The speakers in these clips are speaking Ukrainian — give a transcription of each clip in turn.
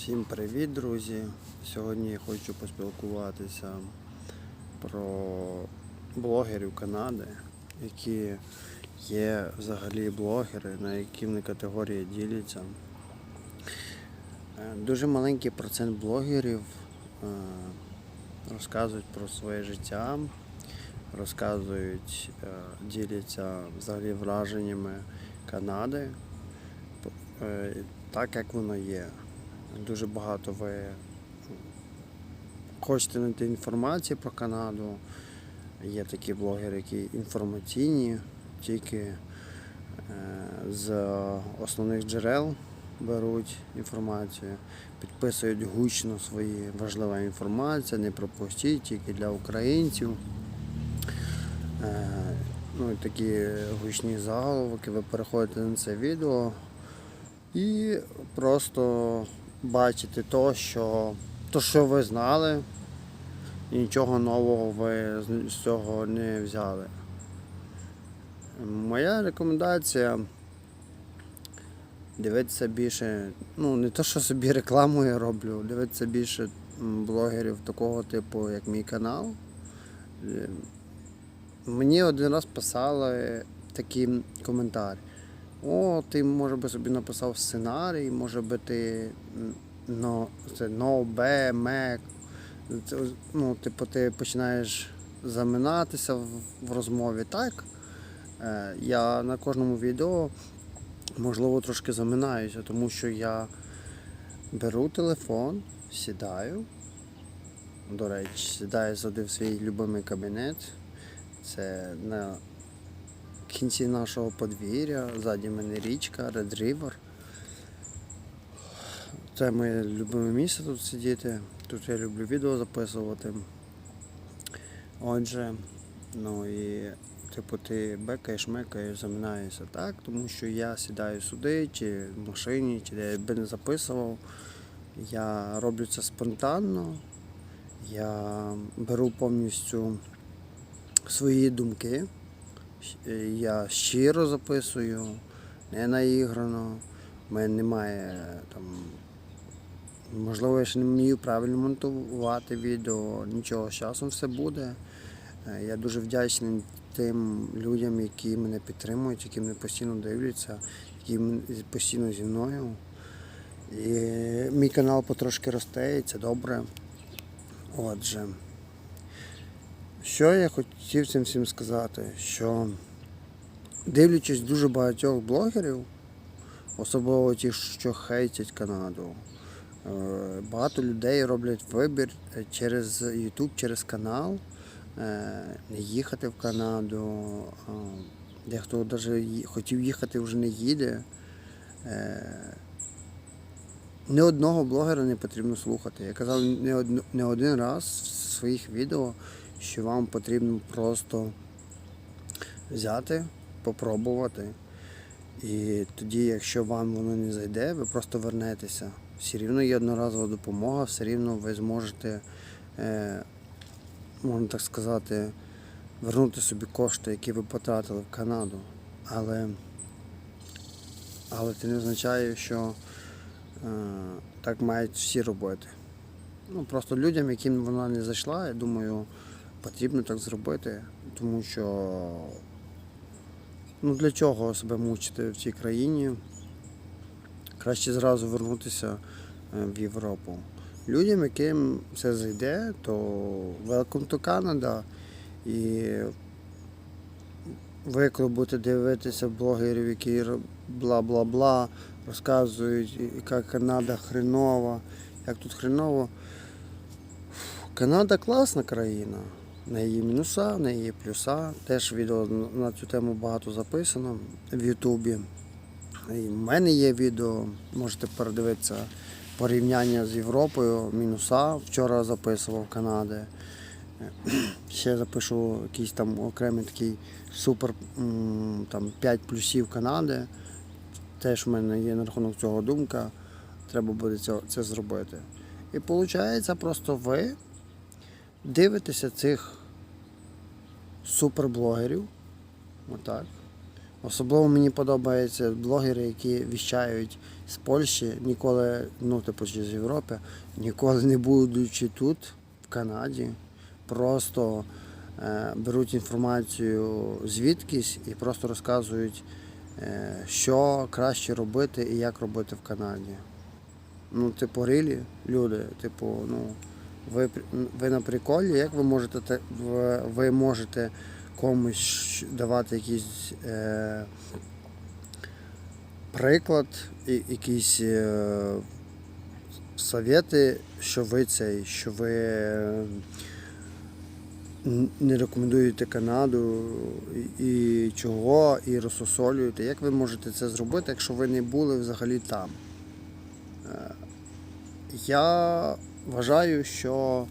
Всім привіт, друзі! Сьогодні я хочу поспілкуватися про блогерів Канади, які є взагалі блогери, на які вони категорії діляться. Е, Дуже маленький процент блогерів е, розказують про своє життя, розказують, е, діляться взагалі враженнями Канади, так як воно є. Дуже багато ви хочете знайти інформації про Канаду. Є такі блогери, які інформаційні, тільки е, з основних джерел беруть інформацію, підписують гучно свої важлива інформація, не пропустіть, тільки для українців. Е, Ну, і такі гучні заголовки, ви переходите на це відео і просто бачите то, що, то, що ви знали, і нічого нового ви з- з цього не взяли. Моя рекомендація дивитися більше, ну не то, що собі рекламу я роблю, дивитися більше блогерів такого типу, як мій канал. Е, Мені один раз писали такий коментар. О, ти може би собі написав сценарій, може би ти но, це no, be, make. Це, ну, типу, ти починаєш заминатися в, в розмові. Так, е, я на кожному відео можливо трошки заминаюся, тому що я беру телефон, сідаю. До речі, сідаю сюди в свій любимий кабінет. Це на кінці нашого подвір'я, ззаді мене річка, Red River. Це моє любиме місце тут сидіти. Тут я люблю відео записувати. Отже, ну і типу ти бекаєш, мекаєш, заминаєшся так, тому що я сідаю сюди, чи в машині, чи де я би не записував. Я роблю це спонтанно. Я беру повністю свої думки. Е, Я щиро записую, не наіграно. У мене немає там. Можливо, я ще не вмію правильно монтувати відео, нічого, з часом все буде. Е, Я дуже вдячний тим людям, які мене підтримують, які мене постійно дивляться, які постійно зі мною. І мій канал потрошки росте, і це добре. Отже. Що я хотів цим всім сказати? Що дивлячись дуже багатьох блогерів, особливо ті, що хейтять Канаду, е, багато людей роблять вибір через YouTube, через канал, е, не їхати в Канаду. Дехто навіть хотів їхати, вже не їде. Е, Ні одного блогера не потрібно слухати. Я казав не один раз в своїх відео, що вам потрібно просто взяти, попробувати. І тоді, якщо вам воно не зайде, ви просто вернетеся. Все рівно є одноразова допомога, все рівно ви зможете, е, можна так сказати, вернути собі кошти, які ви потратили в Канаду. Але, але це не означає, що е, так мають всі робити. Ну, просто людям, яким вона не зайшла, я думаю, потрібно так зробити, тому що ну для чого себе мучити в цій країні? Краще зразу вернутися е, в Європу. Людям, яким це зайде, то welcome to Canada. І ви, коли будете дивитися блогерів, які бла-бла-бла, розказують, яка Канада хренова, як тут хреново. Канада класна країна. В неї є мінуса, в неї плюса. Теж відео на цю тему багато записано в Ютубі. І в мене є відео, можете передивитися порівняння з Європою, мінуса. Вчора записував Канади. Ще запишу якийсь там окремий такий супер там 5 плюсів Канади. Теж в мене є на рахунок цього думка. Треба буде це, це зробити. І виходить, просто ви дивитеся цих суперблогерів, отак, Особливо мені подобаються блогери, які віщають з Польщі, ніколи, ну типу чи з Європи, ніколи не будучи тут, в Канаді, просто е, беруть інформацію звідкись і просто розказують, е, що краще робити і як робити в Канаді. Ну, типу, рилі, люди, типу, ну, ви, ви на приколі, як ви можете ви- можете комусь давати якийсь е, приклад, якісь е, совєти, що ви цей, що ви не рекомендуєте Канаду і чого, і розсосолюєте. Як ви можете це зробити, якщо ви не були взагалі там? Е, Я вважаю, що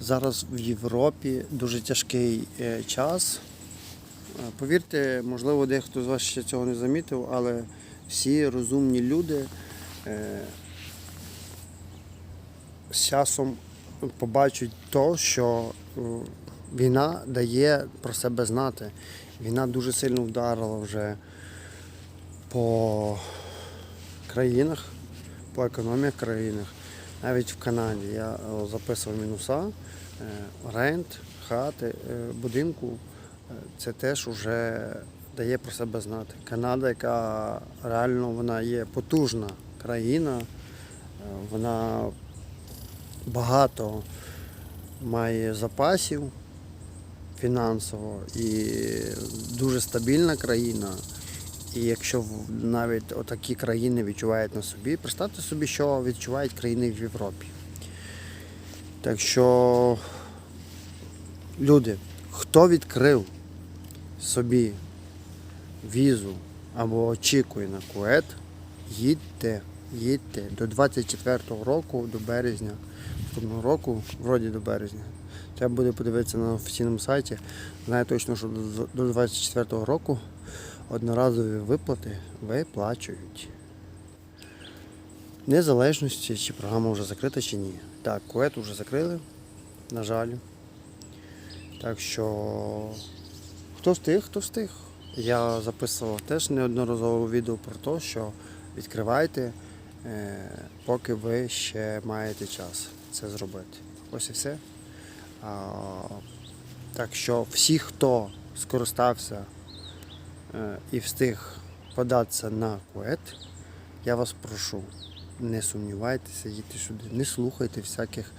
зараз в Європі дуже тяжкий е, час. Е, Повірте, можливо, дехто з вас ще цього не замітив, але всі розумні люди е, з часом побачать то, що війна дає про себе знати. Війна дуже сильно вдарила вже по країнах, по економіях країнах. Навіть в Канаді я е, записував мінуса, е, рент, хати, е, будинку. Це теж вже дає про себе знати. Канада, яка реально вона є потужна країна, вона багато має запасів фінансово і дуже стабільна країна. І якщо навіть отакі країни відчувають на собі, представте собі, що відчувають країни в Європі. Так що, люди, хто відкрив собі візу або очікує на кует, їдьте, їдьте до 24-го року, до березня, наступного року, вроді до березня. Треба буде подивитися на офіційному сайті. Знаю точно, що до- до 24-го року одноразові виплати виплачують. Незалежності, чи програма вже закрита, чи ні. Так, кует вже закрили, на жаль. Так що хто встиг, хто встиг. Я записував теж неодноразово відео про те, що відкривайте, е, поки ви ще маєте час це зробити. Ось і все. Так що всі, хто скористався і встиг податися на кует, я вас прошу, не сумнівайтеся, їдьте сюди, не слухайте всяких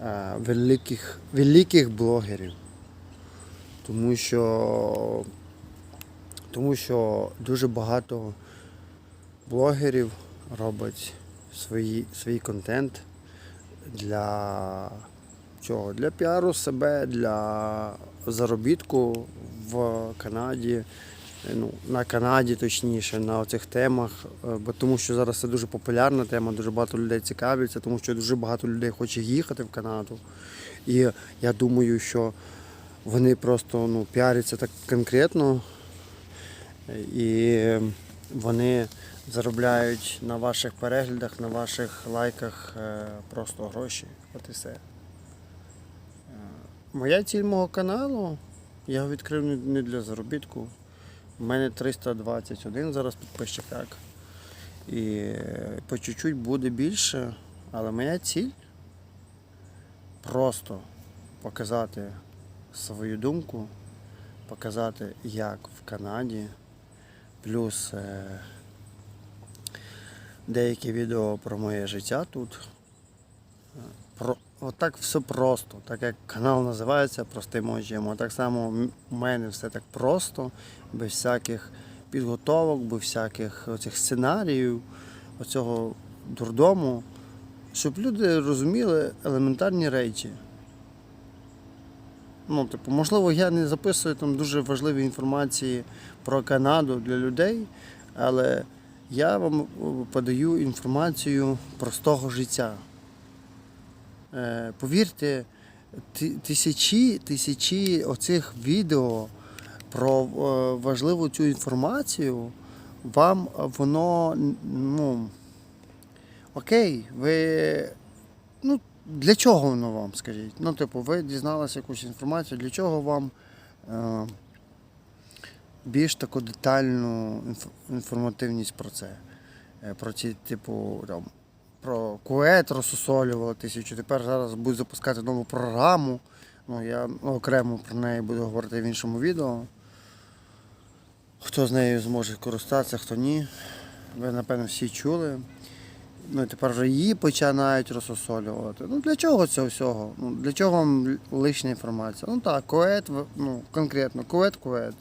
е, великих, великих блогерів. Тому що, тому що дуже багато блогерів робить свої, свій контент для чого? Для піару себе, для заробітку в Канаді, ну, на Канаді точніше, на цих темах. Е, Бо тому що зараз це дуже популярна тема, дуже багато людей цікавляться, тому що дуже багато людей хоче їхати в Канаду. І я думаю, що вони просто ну, піаряться так конкретно. І вони заробляють на ваших переглядах, на ваших лайках е, просто гроші. От і все. Е, Моя ціль мого каналу, я його відкрив не для заробітку. У мене 321 зараз підписчиках. І е, по чуть-чуть буде більше, але моя ціль просто показати свою думку, показати, як в Канаді, плюс е, деякі відео про моє життя тут. Е, Про, отак все просто, так як канал називається Простим очем. Так само у мене все так просто, без всяких підготовок, без всяких оцих сценаріїв, оцього дурдому, щоб люди розуміли елементарні речі. Ну, типу, можливо, я не записую там дуже важливі інформації про Канаду для людей, але я вам е, подаю інформацію простого життя. Е, Повірте, тисячі, тисячі оцих відео про е, важливу цю інформацію, вам воно ну, окей, ви. Ну, для чого воно вам, скажіть? Ну, типу, ви дізналися якусь інформацію, для чого вам е, більш таку детальну інф- інформативність про це. Е, Про ці, типу, там, про кует розсусолювали тисячу. Тепер зараз будуть запускати нову програму. Ну, я окремо про неї буду говорити в іншому відео. Хто з нею зможе користатися, хто ні. Ви, напевно, всі чули. Ну і тепер вже її починають розсосолювати. Ну для чого це всього? Ну, для чого вам лишня інформація? Ну так, коет, ну конкретно, коет.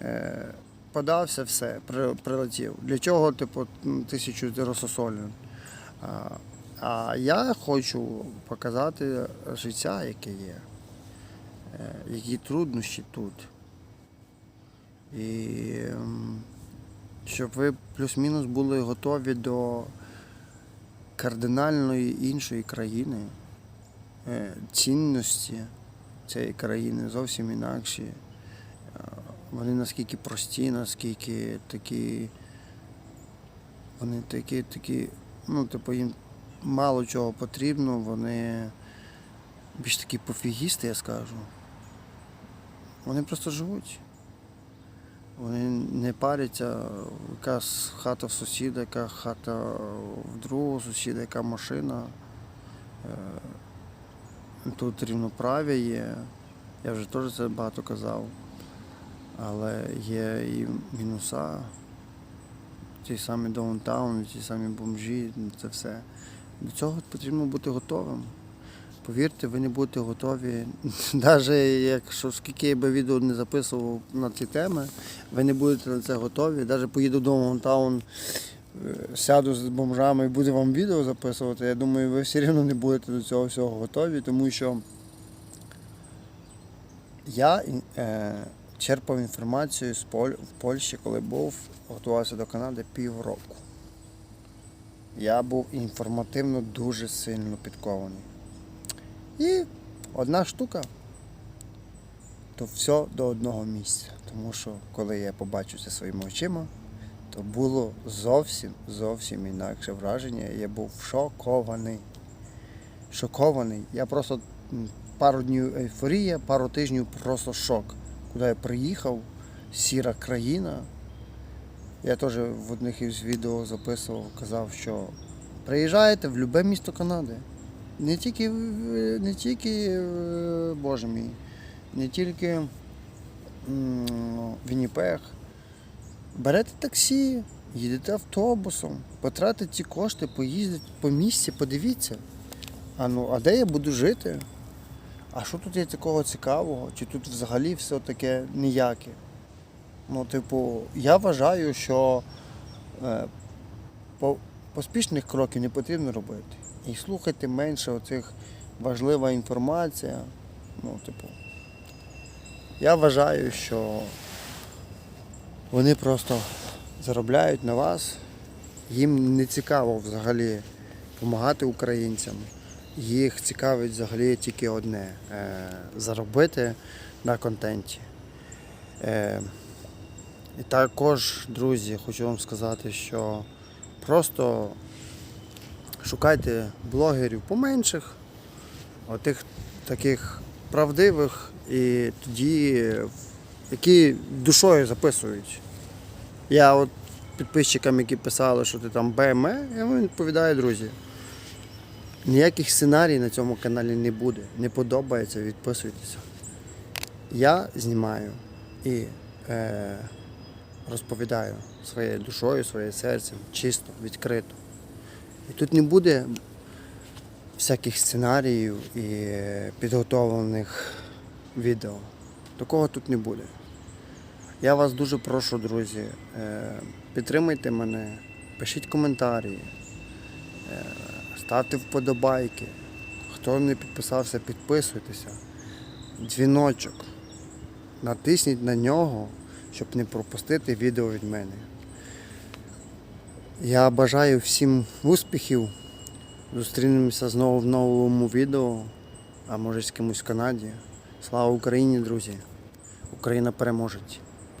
Е, подався, все, при, прилетів. Для чого, типу, тисячу розсосолювань? А, я хочу показати життя, яке є, е, які труднощі тут. І щоб ви плюс-мінус були готові до кардинальної іншої країни, е, цінності цієї країни зовсім інакші. Е, Вони наскільки прості, наскільки такі. Вони такі, такі, ну, типу, їм мало чого потрібно, вони більш такі пофігісти, я скажу. Вони просто живуть. Вони не паряться, яка хата в сусіда, яка хата в другого сусіда, яка машина. Е, Тут рівноправ'я є. Я вже теж це багато казав. Але є і мінуса. Ті самі даунтаун, ті самі бомжі, ну, це все. До цього потрібно бути готовим. Повірте, ви не будете готові, навіть якщо скільки я би відео не записував на ці теми, ви не будете на це готові. Навіть поїду до Даунтаун, е, сяду з бомжами і буду вам відео записувати. Я думаю, ви все одно не будете до цього всього готові, тому що я е, черпав інформацію з Поль, в Польщі, коли був, готувався до Канади півроку. Я був інформативно дуже сильно підкований. І одна штука, то все до одного місця. Тому що коли я побачив це своїми очима, то було зовсім зовсім інакше враження. Я був шокований. Шокований. Я просто пару днів ейфорія, пару тижнів просто шок. Куди я приїхав, сіра країна. Я теж в одних із відео записував, казав, що приїжджаєте в будь-яке місто Канади. Не тільки, не тільки, боже мій, не тільки м, Вінніпег. Берете таксі, їдете автобусом, потратите ці кошти, поїздите по місці, подивіться. А ну, а де я буду жити? А що тут є такого цікавого? Чи тут взагалі все таке ніяке? Ну, типу, я вважаю, що е, по, поспішних кроків не потрібно робити. І слухайте менше оцих важлива інформація. Ну, типу, я вважаю, що вони просто заробляють на вас. Їм не цікаво взагалі допомагати українцям. Їх цікавить взагалі тільки одне е, заробити на контенті. Е, і також, друзі, хочу вам сказати, що просто шукайте блогерів поменших, отих таких правдивих і тоді, які душою записують. Я от підписчикам, які писали, що ти там БМЕ, я вам відповідаю, друзі. Ніяких сценарій на цьому каналі не буде. Не подобається, відписуйтеся. Я знімаю і е, розповідаю своєю душою, своїм серцем, чисто, відкрито. І тут не буде всяких сценаріїв і підготовлених відео. Такого тут не буде. Я вас дуже прошу, друзі, е, підтримайте мене, пишіть коментарі, е, ставте вподобайки. Хто не підписався, підписуйтеся. Дзвіночок. Натисніть на нього, щоб не пропустити відео від мене. Я бажаю всім успіхів. Зустрінемося знову в новому відео, а може з кимось в Канаді. Слава Україні, друзі! Україна переможе.